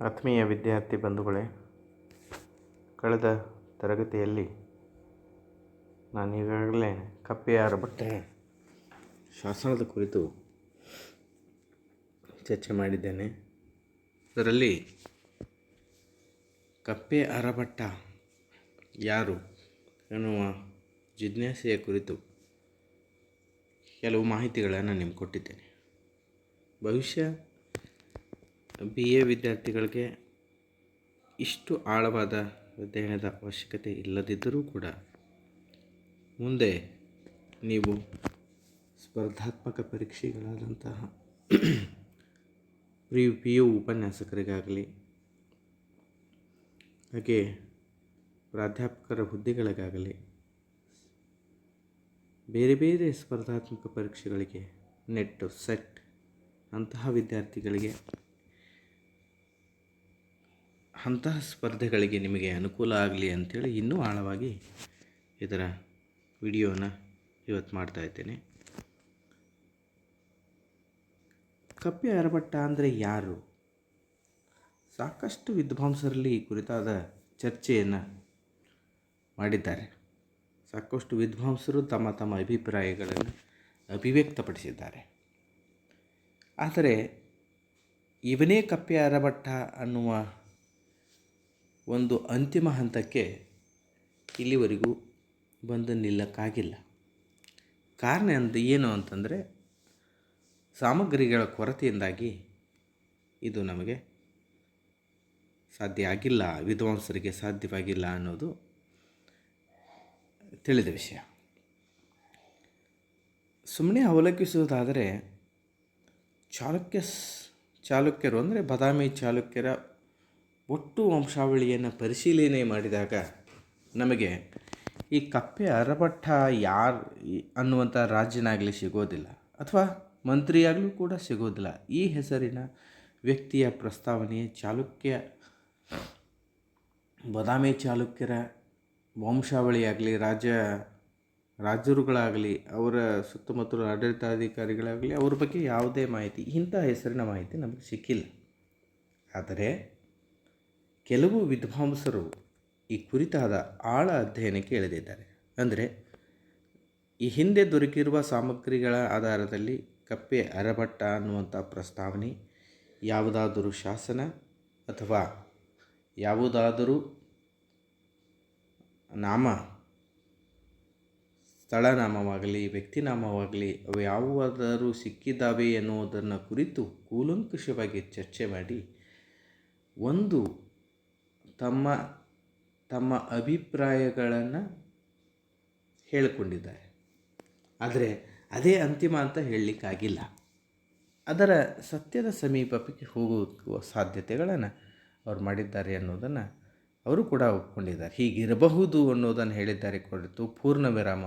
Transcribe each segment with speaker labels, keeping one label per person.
Speaker 1: ಆತ್ಮೀಯ ವಿದ್ಯಾರ್ಥಿ ಬಂಧುಗಳೇ, ಕಳೆದ ತರಗತಿಯಲ್ಲಿ ನಾನು ಈಗಾಗಲೇ ಕಪ್ಪೆಯಾರ ಬಟ್ಟೆ ಶಾಸನದ ಕುರಿತು ಚರ್ಚೆ ಮಾಡಿದ್ದೇನೆ. ಅದರಲ್ಲಿ ಕಪ್ಪೆ ಅರಭಟ್ಟ ಯಾರು ಎನ್ನುವ ಜಿಜ್ಞಾಸೆಯ ಕುರಿತು ಕೆಲವು ಮಾಹಿತಿಗಳನ್ನು ನಿಮ್ಗೆ ಕೊಟ್ಟಿದ್ದೇನೆ. ಭವಿಷ್ಯ ಬಿ ಎ ವಿದ್ಯಾರ್ಥಿಗಳಿಗೆ ಇಷ್ಟು ಆಳವಾದ ಅಧ್ಯಯನದ ಅವಶ್ಯಕತೆ ಇಲ್ಲದಿದ್ದರೂ ಕೂಡ ಮುಂದೆ ನೀವು ಸ್ಪರ್ಧಾತ್ಮಕ ಪರೀಕ್ಷೆಗಳಾದಂತಹ ಪ್ರಿ ಪಿ ಯು ಉಪನ್ಯಾಸಕರಿಗಾಗಲಿ, ಹಾಗೆ ಪ್ರಾಧ್ಯಾಪಕರ ಹುದ್ದೆಗಳಿಗಾಗಲಿ, ಬೇರೆ ಬೇರೆ ಸ್ಪರ್ಧಾತ್ಮಕ ಪರೀಕ್ಷೆಗಳಿಗೆ ನೆಟ್ಟು ಸೆಟ್ ಅಂತಹ ವಿದ್ಯಾರ್ಥಿಗಳಿಗೆ ಅಂತಹ ಸ್ಪರ್ಧೆಗಳಿಗೆ ನಿಮಗೆ ಅನುಕೂಲ ಆಗಲಿ ಅಂಥೇಳಿ ಇನ್ನೂ ಆಳವಾಗಿ ಇದರ ವಿಡಿಯೋನ ಇವತ್ತು ಮಾಡ್ತಾ ಇದ್ದೇನೆ. ಕಪ್ಪೆ ಅರಭಟ್ಟ ಅಂದರೆ ಯಾರು? ಸಾಕಷ್ಟು ವಿದ್ವಾಂಸರಲ್ಲಿ ಈ ಕುರಿತಾದ ಚರ್ಚೆಯನ್ನು ಮಾಡಿದ್ದಾರೆ. ಸಾಕಷ್ಟು ವಿದ್ವಾಂಸರು ತಮ್ಮ ತಮ್ಮ ಅಭಿಪ್ರಾಯಗಳನ್ನು ಅಭಿವ್ಯಕ್ತಪಡಿಸಿದ್ದಾರೆ. ಆದರೆ ಇವನೇ ಕಪ್ಪೆ ಅರಭಟ್ಟ ಅನ್ನುವ ಒಂದು ಅಂತಿಮ ಹಂತಕ್ಕೆ ಇಲ್ಲಿವರೆಗೂ ಬಂದು ನಿಲ್ಲಕ್ಕಾಗಿಲ್ಲ. ಕಾರಣ ಅಂತ ಏನು ಅಂತಂದರೆ ಸಾಮಗ್ರಿಗಳ ಕೊರತೆಯಿಂದಾಗಿ ಇದು ನಮಗೆ ಸಾಧ್ಯ ಆಗಿಲ್ಲ, ವಿದ್ವಾಂಸರಿಗೆ ಸಾಧ್ಯವಾಗಿಲ್ಲ ಅನ್ನೋದು ತಿಳಿದ ವಿಷಯ. ಸುಮ್ಮನೆ ಅವಲೋಕಿಸುವುದಾದರೆ ಚಾಲುಕ್ಯ ಚಾಲುಕ್ಯರು ಅಂದರೆ ಬದಾಮಿ ಚಾಲುಕ್ಯರ ಒಟ್ಟು ವಂಶಾವಳಿಯನ್ನು ಪರಿಶೀಲನೆ ಮಾಡಿದಾಗ ನಮಗೆ ಈ ಕಪ್ಪೆ ಅರಭಟ್ಟ ಯಾರು ಅನ್ನುವಂಥ ರಾಜ್ಯನಾಗಲಿ ಸಿಗೋದಿಲ್ಲ ಅಥವಾ ಮಂತ್ರಿಯಾಗಲೂ ಕೂಡ ಸಿಗೋದಿಲ್ಲ. ಈ ಹೆಸರಿನ ವ್ಯಕ್ತಿಯ ಪ್ರಸ್ತಾವನೆ ಚಾಲುಕ್ಯ, ಬದಾಮಿ ಚಾಲುಕ್ಯರ ವಂಶಾವಳಿಯಾಗಲಿ, ರಾಜ್ಯ ರಾಜರುಗಳಾಗಲಿ, ಅವರ ಸುತ್ತಮುತ್ತಲ ಆಡಳಿತಾಧಿಕಾರಿಗಳಾಗಲಿ, ಅವ್ರ ಬಗ್ಗೆ ಯಾವುದೇ ಮಾಹಿತಿ, ಇಂಥ ಹೆಸರಿನ ಮಾಹಿತಿ ನಮಗೆ ಸಿಕ್ಕಿಲ್ಲ. ಆದರೆ ಕೆಲವು ವಿದ್ವಾಂಸರು ಈ ಕುರಿತಾದ ಆಳ ಅಧ್ಯಯನಕ್ಕೆ ಎಳೆದಿದ್ದಾರೆ ಅಂದರೆ, ಈ ಹಿಂದೆ ದೊರಕಿರುವ ಸಾಮಗ್ರಿಗಳ ಆಧಾರದಲ್ಲಿ ಕಪ್ಪೆ ಅರಭಟ್ಟ ಅನ್ನುವಂಥ ಪ್ರಸ್ತಾವನೆ, ಯಾವುದಾದರೂ ಶಾಸನ ಅಥವಾ ಯಾವುದಾದರೂ ನಾಮ, ಸ್ಥಳನಾಮವಾಗಲಿ, ವ್ಯಕ್ತಿನಾಮವಾಗಲಿ, ಅವು ಯಾವುದಾದರೂ ಸಿಕ್ಕಿದ್ದಾವೆ ಎನ್ನುವುದನ್ನು ಕುರಿತು ಕೂಲಂಕುಷವಾಗಿ ಚರ್ಚೆ ಮಾಡಿ, ಒಂದು ತಮ್ಮ ತಮ್ಮ ಅಭಿಪ್ರಾಯಗಳನ್ನು ಹೇಳಿಕೊಂಡಿದ್ದಾರೆ. ಆದರೆ ಅದೇ ಅಂತಿಮ ಅಂತ ಹೇಳಲಿಕ್ಕಾಗಿಲ್ಲ. ಅದರ ಸತ್ಯದ ಸಮೀಪಕ್ಕೆ ಹೋಗುವ ಸಾಧ್ಯತೆಗಳನ್ನು ಅವ್ರು ಮಾಡಿದ್ದಾರೆ ಅನ್ನೋದನ್ನು ಅವರು ಕೂಡ ಒಪ್ಕೊಂಡಿದ್ದಾರೆ. ಹೀಗಿರಬಹುದು ಅನ್ನೋದನ್ನು ಹೇಳಿದ್ದಾರೆ ಕೊರತು ಪೂರ್ಣ ವಿರಾಮ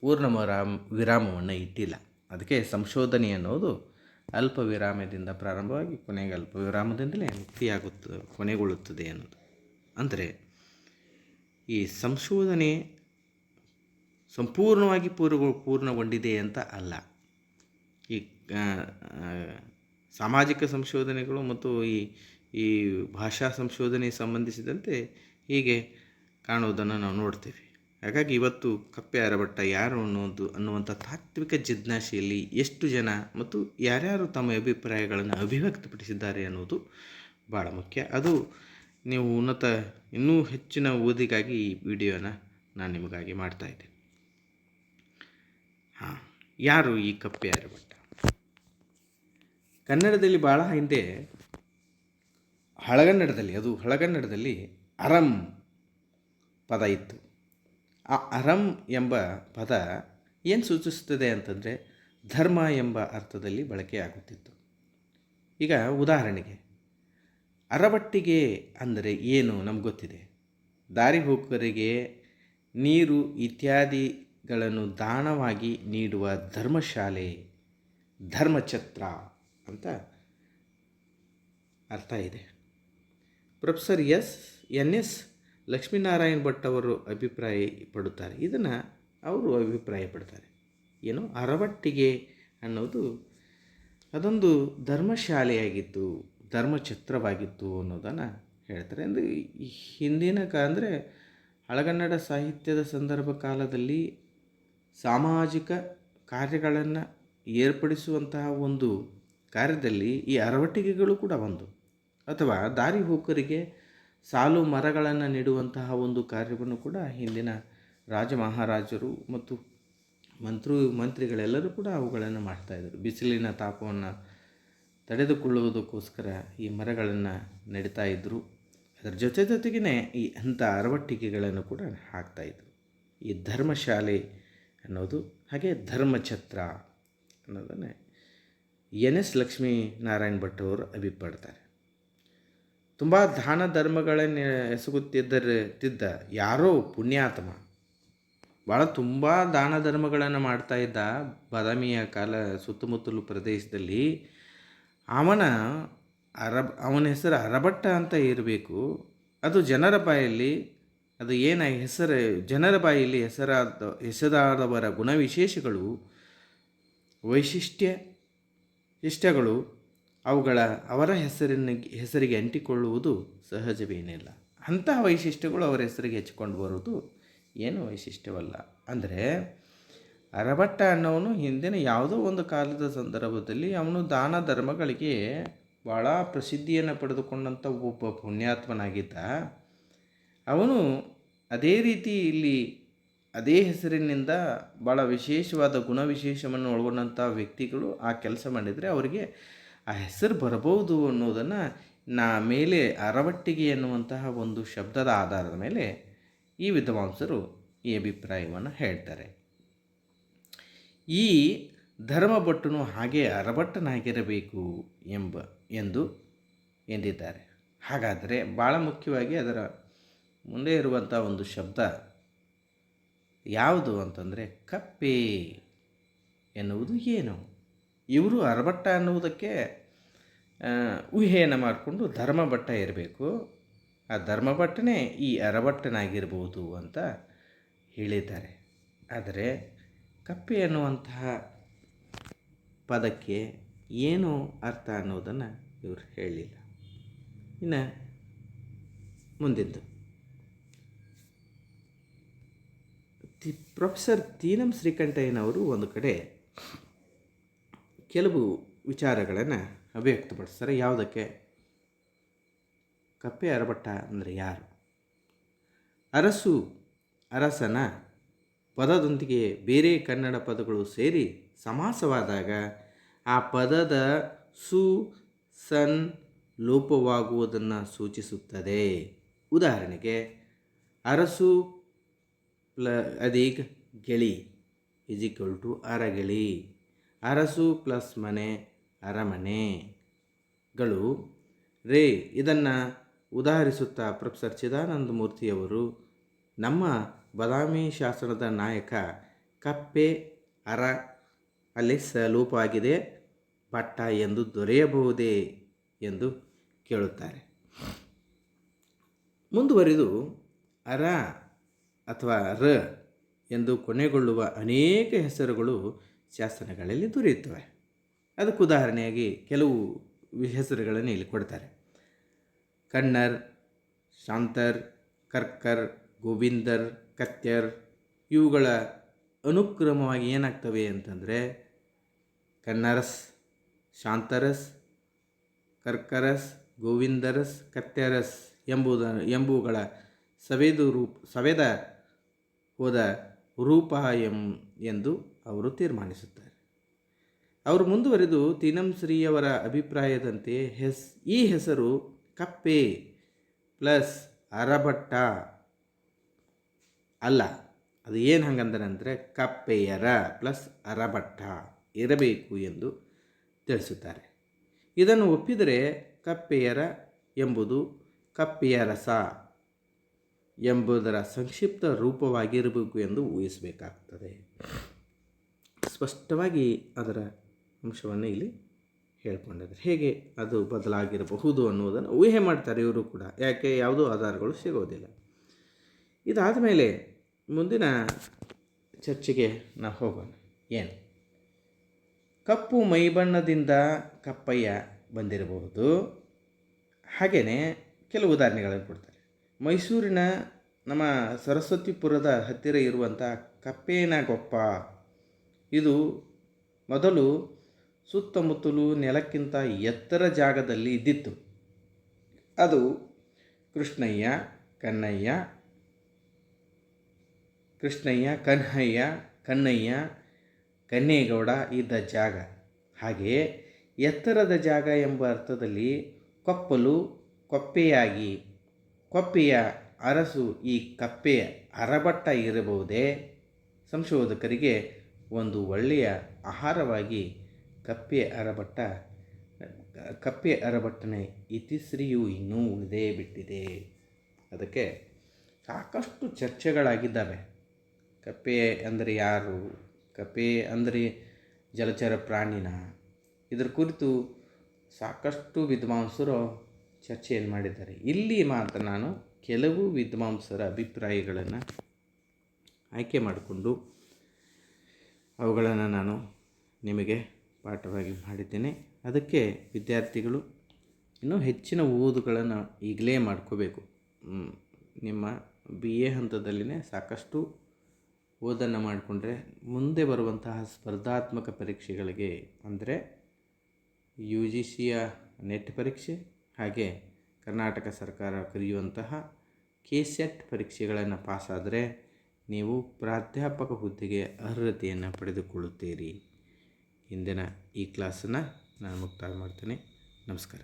Speaker 1: ಪೂರ್ಣ ವಿರಾಮ ವಿರಾಮವನ್ನು ಇಟ್ಟಿಲ್ಲ. ಅದಕ್ಕೆ ಸಂಶೋಧನೆ ಅನ್ನೋದು ಅಲ್ಪ ವಿರಾಮದಿಂದ ಪ್ರಾರಂಭವಾಗಿ ಕೊನೆಗೆ ಅಲ್ಪ ವಿರಾಮದಿಂದಲೇ ಮುಕ್ತಿಯಾಗುತ್ತದೆ ಕೊನೆಗೊಳ್ಳುತ್ತದೆ ಅನ್ನೋದು. ಅಂದರೆ ಈ ಸಂಶೋಧನೆ ಸಂಪೂರ್ಣವಾಗಿ ಪೂರ್ವ ಪೂರ್ಣಗೊಂಡಿದೆ ಅಂತ ಅಲ್ಲ. ಈ ಸಾಮಾಜಿಕ ಸಂಶೋಧನೆಗಳು ಮತ್ತು ಈ ಈ ಭಾಷಾ ಸಂಶೋಧನೆ ಸಂಬಂಧಿಸಿದಂತೆ ಹೀಗೆ ಕಾಣುವುದನ್ನು ನಾವು ನೋಡ್ತೇವೆ. ಹಾಗಾಗಿ ಇವತ್ತು ಕಪ್ಪೆ ಆರಭಟ್ಟ ಯಾರು ಅನ್ನೋದು ಅನ್ನುವಂಥ ತಾತ್ವಿಕ ಜಿಜ್ಞಾಸೆಯಲ್ಲಿ ಎಷ್ಟು ಜನ ಮತ್ತು ಯಾರ್ಯಾರು ತಮ್ಮ ಅಭಿಪ್ರಾಯಗಳನ್ನು ಅಭಿವ್ಯಕ್ತಪಡಿಸಿದ್ದಾರೆ ಅನ್ನೋದು ಭಾಳ ಮುಖ್ಯ. ಅದು ನೀವು ಉನ್ನತ, ಇನ್ನೂ ಹೆಚ್ಚಿನ ಓದಿಗಾಗಿ ಈ ವಿಡಿಯೋನ ನಾನು ನಿಮಗಾಗಿ ಇದ್ದೀನಿ. ಹಾಂ, ಯಾರು ಈ ಕಪ್ಪೆ ಆರ್ಯಭಟ್ಟ ಕನ್ನಡದಲ್ಲಿ ಭಾಳ ಹಿಂದೆ ಹಳಗನ್ನಡದಲ್ಲಿ, ಅದು ಹಳಗನ್ನಡದಲ್ಲಿ ಅರಂ ಪದ ಇತ್ತು. ಆ ಅರಂ ಎಂಬ ಪದ ಏನು ಸೂಚಿಸುತ್ತದೆ ಅಂತಂದರೆ ಧರ್ಮ ಎಂಬ ಅರ್ಥದಲ್ಲಿ ಬಳಕೆಯಾಗುತ್ತಿತ್ತು. ಈಗ ಉದಾಹರಣೆಗೆ ಅರಬಟ್ಟಿಗೆ ಅಂದರೆ ಏನು ನಮ್ಗೆ ಗೊತ್ತಿದೆ? ದಾರಿ ಹೋಕರಿಗೆ ನೀರು ಇತ್ಯಾದಿಗಳನ್ನು ದಾನವಾಗಿ ನೀಡುವ ಧರ್ಮಶಾಲೆ ಧರ್ಮಛತ್ರ ಅಂತ ಅರ್ಥ ಇದೆ. Professor S. N. S. Lakshminarayana Bhat ಅವರು ಅಭಿಪ್ರಾಯ ಪಡುತ್ತಾರೆ. ಇದನ್ನು ಅವರು ಅಭಿಪ್ರಾಯ ಪಡ್ತಾರೆ. ಏನು ಅರವಟ್ಟಿಗೆ ಅನ್ನೋದು ಅದೊಂದು ಧರ್ಮಶಾಲೆಯಾಗಿತ್ತು ಧರ್ಮಛತ್ರವಾಗಿತ್ತು ಅನ್ನೋದನ್ನು ಹೇಳ್ತಾರೆ. ಅಂದರೆ ಹಿಂದಿನ ಕ, ಅಂದರೆ ಹಳಗನ್ನಡ ಸಾಹಿತ್ಯದ ಸಂದರ್ಭ ಕಾಲದಲ್ಲಿ ಸಾಮಾಜಿಕ ಕಾರ್ಯಗಳನ್ನು ಏರ್ಪಡಿಸುವಂತಹ ಒಂದು ಕಾರ್ಯದಲ್ಲಿ ಈ ಅರವಟಿಕೆಗಳು ಕೂಡ ಒಂದು. ಅಥವಾ ದಾರಿ ಹೋಕರಿಗೆ ಸಾಲು ಮರಗಳನ್ನು ನೆಡುವಂತಹ ಒಂದು ಕಾರ್ಯವನ್ನು ಕೂಡ ಹಿಂದಿನ ರಾಜ ಮಹಾರಾಜರು ಮತ್ತು ಮಂತ್ರು, ಮಂತ್ರಿಗಳೆಲ್ಲರೂ ಕೂಡ ಅವುಗಳನ್ನು ಮಾಡ್ತಾಯಿದ್ರು ಬಿಸಿಲಿನ ತಾಪವನ್ನು ತಡೆದುಕೊಳ್ಳುವುದಕ್ಕೋಸ್ಕರ ಈ ಮರಗಳನ್ನು ನೆಡ್ತಾ ಇದ್ದರು ಅದರ ಜೊತೆ ಜೊತೆಗೇ ಈ ಅಂಥ ಅರವಟ್ಟಿಕೆಗಳನ್ನು ಕೂಡ ಹಾಕ್ತಾಯಿದ್ರು ಈ ಧರ್ಮಶಾಲೆ ಅನ್ನೋದು, ಹಾಗೆ ಧರ್ಮಛತ್ರ ಅನ್ನೋದನ್ನೇ ಎನ್ ಎಸ್ ಲಕ್ಷ್ಮೀ ನಾರಾಯಣ ಭಟ್ ಅವರು ಅಭಿಪಡ್ತಾರೆ ತುಂಬ ದಾನ ಧರ್ಮಗಳನ್ನು ಎಸಗುತ್ತಿದ್ದರ ಯಾರೋ ಪುಣ್ಯಾತ್ಮ ಭಾಳ ತುಂಬ ದಾನ ಧರ್ಮಗಳನ್ನು ಮಾಡ್ತಾ ಇದ್ದ ಬಾದಾಮಿಯ ಕಾಲ ಸುತ್ತಮುತ್ತಲು ಪ್ರದೇಶದಲ್ಲಿ ಅವನ ಅರಬ್, ಅವನ ಹೆಸರು ಅರಬಟ್ಟ ಅಂತ ಇರಬೇಕು. ಅದು ಜನರ ಬಾಯಲ್ಲಿ, ಅದು ಏನ ಹೆಸರು, ಜನರ ಬಾಯಲ್ಲಿ ಹೆಸರಾದ, ಹೆಸರಾದವರ ಗುಣವಿಶೇಷಗಳು, ವೈಶಿಷ್ಟ್ಯ ಇಷ್ಟಗಳು ಅವುಗಳ, ಅವರ ಹೆಸರಿನ, ಹೆಸರಿಗೆ ಅಂಟಿಕೊಳ್ಳುವುದು ಸಹಜವೇನಿಲ್ಲ. ಅಂತಹ ವೈಶಿಷ್ಟ್ಯಗಳು ಅವರ ಹೆಸರಿಗೆ ಹೆಚ್ಚಿಕೊಂಡು ಬರುವುದು ಏನು ವೈಶಿಷ್ಟ್ಯವಲ್ಲ. ಅಂದರೆ ಅರಭಟ್ಟ ಅನ್ನೋನು ಹಿಂದಿನ ಯಾವುದೋ ಒಂದು ಕಾಲದ ಸಂದರ್ಭದಲ್ಲಿ ಅವನು ದಾನ ಧರ್ಮಗಳಿಗೆ ಭಾಳ ಪ್ರಸಿದ್ಧಿಯನ್ನು ಪಡೆದುಕೊಂಡಂಥ ಒಬ್ಬ ಪುಣ್ಯಾತ್ಮನಾಗಿದ್ದ. ಅವನು ಅದೇ ರೀತಿ ಇಲ್ಲಿ ಅದೇ ಹೆಸರಿನಿಂದ ಭಾಳ ವಿಶೇಷವಾದ ಗುಣವಿಶೇಷವನ್ನು ಒಳಗೊಂಡಂಥ ವ್ಯಕ್ತಿಗಳು ಆ ಕೆಲಸ ಮಾಡಿದರೆ ಅವರಿಗೆ ಆ ಹೆಸರು ಬರಬಹುದು ಅನ್ನೋದನ್ನು ನಾ ಮೇಲೆ ಅರವಟ್ಟಿಗೆ ಎನ್ನುವಂತಹ ಒಂದು ಶಬ್ದದ ಆಧಾರದ ಮೇಲೆ ಈ ವಿದ್ವಾಂಸರು ಈ ಅಭಿಪ್ರಾಯವನ್ನು ಹೇಳ್ತಾರೆ. ಈ ಧರ್ಮಭಟ್ಟನು ಹಾಗೆ ಅರಭಟ್ಟನಾಗಿರಬೇಕು ಎಂಬ ಎಂದು ಎಂದಿದ್ದಾರೆ. ಹಾಗಾದರೆ ಭಾಳ ಮುಖ್ಯವಾಗಿ ಅದರ ಮುಂದೆ ಇರುವಂಥ ಒಂದು ಶಬ್ದ ಯಾವುದು ಅಂತಂದರೆ ಕಪ್ಪೆ ಎನ್ನುವುದು ಏನು? ಇವರು ಅರಭಟ್ಟ ಅನ್ನುವುದಕ್ಕೆ ಊಹೆಯನ್ನು ಮಾಡಿಕೊಂಡು ಧರ್ಮಭಟ್ಟ ಇರಬೇಕು. ಆ ಧರ್ಮಭಟ್ಟನೇ ಈ ಅರಭಟ್ಟನಾಗಿರ್ಬೋದು ಅಂತ ಹೇಳಿದ್ದಾರೆ. ಆದರೆ ಕಪ್ಪೆ ಅನ್ನುವಂತಹ ಪದಕ್ಕೆ ಏನು ಅರ್ಥ ಅನ್ನೋದನ್ನು ಇವರು ಹೇಳಲಿಲ್ಲ ಇನ್ನು ಮುಂದಿದ್ದು. ತಿ ಪ್ರೊಫೆಸರ್ ತೀನಂ ಶ್ರೀಕಂಠಯ್ಯನವರು ಒಂದು ಕಡೆ ಕೆಲವು ವಿಚಾರಗಳನ್ನು ಅಭಿವ್ಯಕ್ತಪಡಿಸ್ತಾರೆ ಯಾವುದಕ್ಕೆ? ಕಪ್ಪೆ ಅರಭಟ್ಟ ಅಂದರೆ ಯಾರು? ಅರಸು ಅರಸನ ಪದದೊಂದಿಗೆ ಬೇರೆ ಕನ್ನಡ ಪದಗಳು ಸೇರಿ ಸಮಾಸವಾದಾಗ ಆ ಪದದ ಸು, ಸನ್ ಲೋಪವಾಗುವುದನ್ನು ಸೂಚಿಸುತ್ತದೆ. ಉದಾಹರಣೆಗೆ, ಅರಸು ಪ್ಲ, ಅದೀಗ ಗೆಳಿ ಇಸ್ ಟು ಅರಗಿಳಿ. ಅರಸು ಪ್ಲಸ್ ಮನೆ ಅರಮನೆಗಳು ರೇ, ಇದನ್ನು ಉದಾಹರಿಸುತ್ತಾ ಪ್ರೊಫೆಸರ್ ಚಿದಾನಂದ ಮೂರ್ತಿಯವರು ನಮ್ಮ ಬಾದಾಮಿ ಶಾಸನದ ನಾಯಕ ಕಪ್ಪೆ ಅರ ಅಲ್ಲಿ ಸಲೂಪಾಗಿದೆ ಪಟ್ಟ ಎಂದು ದೊರೆಯಬಹುದೇ ಎಂದು ಕೇಳುತ್ತಾರೆ. ಮುಂದುವರಿದು ಅರ ಅಥವಾ ರ ಎಂದು ಕೊನೆಗೊಳ್ಳುವ ಅನೇಕ ಹೆಸರುಗಳು ಶಾಸನಗಳಲ್ಲಿ ದೊರೆಯುತ್ತವೆ. ಅದಕ್ಕೆ ಉದಾಹರಣೆಯಾಗಿ ಕೆಲವು ಹೆಸರುಗಳನ್ನು ಇಲ್ಲಿ ಕೊಡ್ತಾರೆ. ಕಣ್ಣರ್, ಶಾಂತರ್, ಕರ್ಕರ್ ಗೋವಿಂದರ್, ಕತ್ಯರ್ ಇವುಗಳ ಅನುಕ್ರಮವಾಗಿ ಏನಾಗ್ತವೆ ಅಂತಂದರೆ ಕನ್ನರಸ್, ಶಾಂತರಸ್, ಕರ್ಕರಸ್, ಗೋವಿಂದರಸ್, ಕತ್ಯರಸ್ ಎಂಬುದ ಎಂಬುವುಗಳ ಸವೆದು ರೂಪ ಸವೆದ ಹೋದ ರೂಪ ಎಂ ಎಂದು ಅವರು ತೀರ್ಮಾನಿಸುತ್ತಾರೆ. ಅವರು ಮುಂದುವರೆದು ತೀನಂಶ್ರೀಯವರ ಅಭಿಪ್ರಾಯದಂತೆ ಹೆಸ್ ಈ ಹೆಸರು ಕಪ್ಪೆ ಪ್ಲಸ್ ಅರಭಟ್ಟ ಅಲ್ಲ, ಅದು ಏನು ಹಂಗಂದ್ರೆ ಅಂದರೆ ಕಪ್ಪೆಯರ ಪ್ಲಸ್ ಅರಭಟ್ಟ ಇರಬೇಕು ಎಂದು ತಿಳಿಸುತ್ತಾರೆ. ಇದನ್ನು ಒಪ್ಪಿದರೆ ಕಪ್ಪೆಯರ ಎಂಬುದು ಕಪ್ಪೆಯ ರಸ ಎಂಬುದರ ಸಂಕ್ಷಿಪ್ತ ರೂಪವಾಗಿರಬೇಕು ಎಂದು ಊಹಿಸಬೇಕಾಗ್ತದೆ. ಸ್ಪಷ್ಟವಾಗಿ ಅದರ ಅಂಶವನ್ನು ಇಲ್ಲಿ ಹೇಳ್ಕೊಂಡಿದ್ದಾರೆ ಹೇಗೆ ಅದು ಬದಲಾಗಿರಬಹುದು ಅನ್ನುವುದನ್ನು ಊಹೆ ಮಾಡ್ತಾರೆ ಇವರು ಕೂಡ. ಯಾಕೆ? ಯಾವುದೂ ಆಧಾರಗಳು ಸಿಗೋದಿಲ್ಲ. ಇದಾದ ಮೇಲೆ ಮುಂದಿನ ಚರ್ಚೆಗೆ ನಾವು ಹೋಗೋಣ. ಏನು? ಕಪ್ಪು ಮೈಬಣ್ಣದಿಂದ ಕಪ್ಪಯ್ಯ ಬಂದಿರಬಹುದು. ಹಾಗೆಯೇ ಕೆಲವು ಉದಾಹರಣೆಗಳನ್ನು ಕೊಡ್ತಾರೆ. ಮೈಸೂರಿನ ನಮ್ಮ ಸರಸ್ವತಿಪುರದ ಹತ್ತಿರ ಇರುವಂಥ ಕಪ್ಪೇನಗೊಪ್ಪ. ಇದು ಮೊದಲು ಸುತ್ತಮುತ್ತಲು ನೆಲಕ್ಕಿಂತ ಎತ್ತರ ಜಾಗದಲ್ಲಿ ಇದ್ದಿತ್ತು. ಅದು ಕೃಷ್ಣಯ್ಯ ಕನ್ನಯ್ಯ ಕೃಷ್ಣಯ್ಯ, ಕನ್ಹಯ್ಯ, ಕನ್ನಯ್ಯ ಕನ್ನೇಗೌಡ ಇದ್ದ ಜಾಗ. ಹಾಗೆಯೇ ಎತ್ತರದ ಜಾಗ ಎಂಬ ಅರ್ಥದಲ್ಲಿ ಕೊಪ್ಪಲು ಕೊಪ್ಪೆಯಾಗಿ, ಕೊಪ್ಪೆಯ ಅರಸು ಈ ಕಪ್ಪೆಯ ಅರಬಟ್ಟ ಇರಬಹುದೇ? ಸಂಶೋಧಕರಿಗೆ ಒಂದು ಒಳ್ಳೆಯ ಆಹಾರವಾಗಿ ಕಪ್ಪೆ ಅರಬಟ್ಟ, ಕಪ್ಪೆ ಅರಬಟ್ಟನ ಇತಿಶ್ರೀಯು ಇನ್ನೂ ಉಳಿದೇ ಬಿಟ್ಟಿದೆ. ಅದಕ್ಕೆ ಸಾಕಷ್ಟು ಚರ್ಚೆಗಳಾಗಿದ್ದಾವೆ. ಕಪ್ಪೆ ಅಂದರೆ ಯಾರು? ಕಪ್ಪೆ ಅಂದರೆ ಜಲಚರ ಪ್ರಾಣಿನ? ಇದರ ಕುರಿತು ಸಾಕಷ್ಟು ವಿದ್ವಾಂಸರು ಚರ್ಚೆಯನ್ನು ಮಾಡಿದ್ದಾರೆ. ಇಲ್ಲಿ ಮಾತ್ರ ನಾನು ಕೆಲವು ವಿದ್ವಾಂಸರ ಅಭಿಪ್ರಾಯಗಳನ್ನು ಆಯ್ಕೆ ಮಾಡಿಕೊಂಡು ಅವುಗಳನ್ನು ನಾನು ನಿಮಗೆ ಪಾಠವಾಗಿ ಮಾಡಿದ್ದೇನೆ. ಅದಕ್ಕೆ ವಿದ್ಯಾರ್ಥಿಗಳು ಇನ್ನೂ ಹೆಚ್ಚಿನ ಓದುಗಳನ್ನು ಈಗಲೇ ಮಾಡ್ಕೋಬೇಕು. ನಿಮ್ಮ ಬಿ ಎ ಹಂತದಲ್ಲಿನೇ ಸಾಕಷ್ಟು ಓದನ್ನು ಮಾಡಿಕೊಂಡ್ರೆ ಮುಂದೆ ಬರುವಂತಹ ಸ್ಪರ್ಧಾತ್ಮಕ ಪರೀಕ್ಷೆಗಳಿಗೆ ಅಂದರೆ ಯು ಜಿ ಸಿಯ ನೆಟ್ ಪರೀಕ್ಷೆ ಹಾಗೆ ಕರ್ನಾಟಕ ಸರ್ಕಾರ ಕರೆಯುವಂತಹ ಕೆ ಸೆಟ್ ಪರೀಕ್ಷೆಗಳನ್ನು ಪಾಸಾದರೆ ನೀವು ಪ್ರಾಧ್ಯಾಪಕ ಹುದ್ದೆಗೆ ಅರ್ಹತೆಯನ್ನು ಪಡೆದುಕೊಳ್ಳುತ್ತೀರಿ. ಇಂದಿನ ಈ ಕ್ಲಾಸನ್ನು ನಾನು ಮುಕ್ತಾಯ ಮಾಡ್ತೇನೆ. ನಮಸ್ಕಾರ.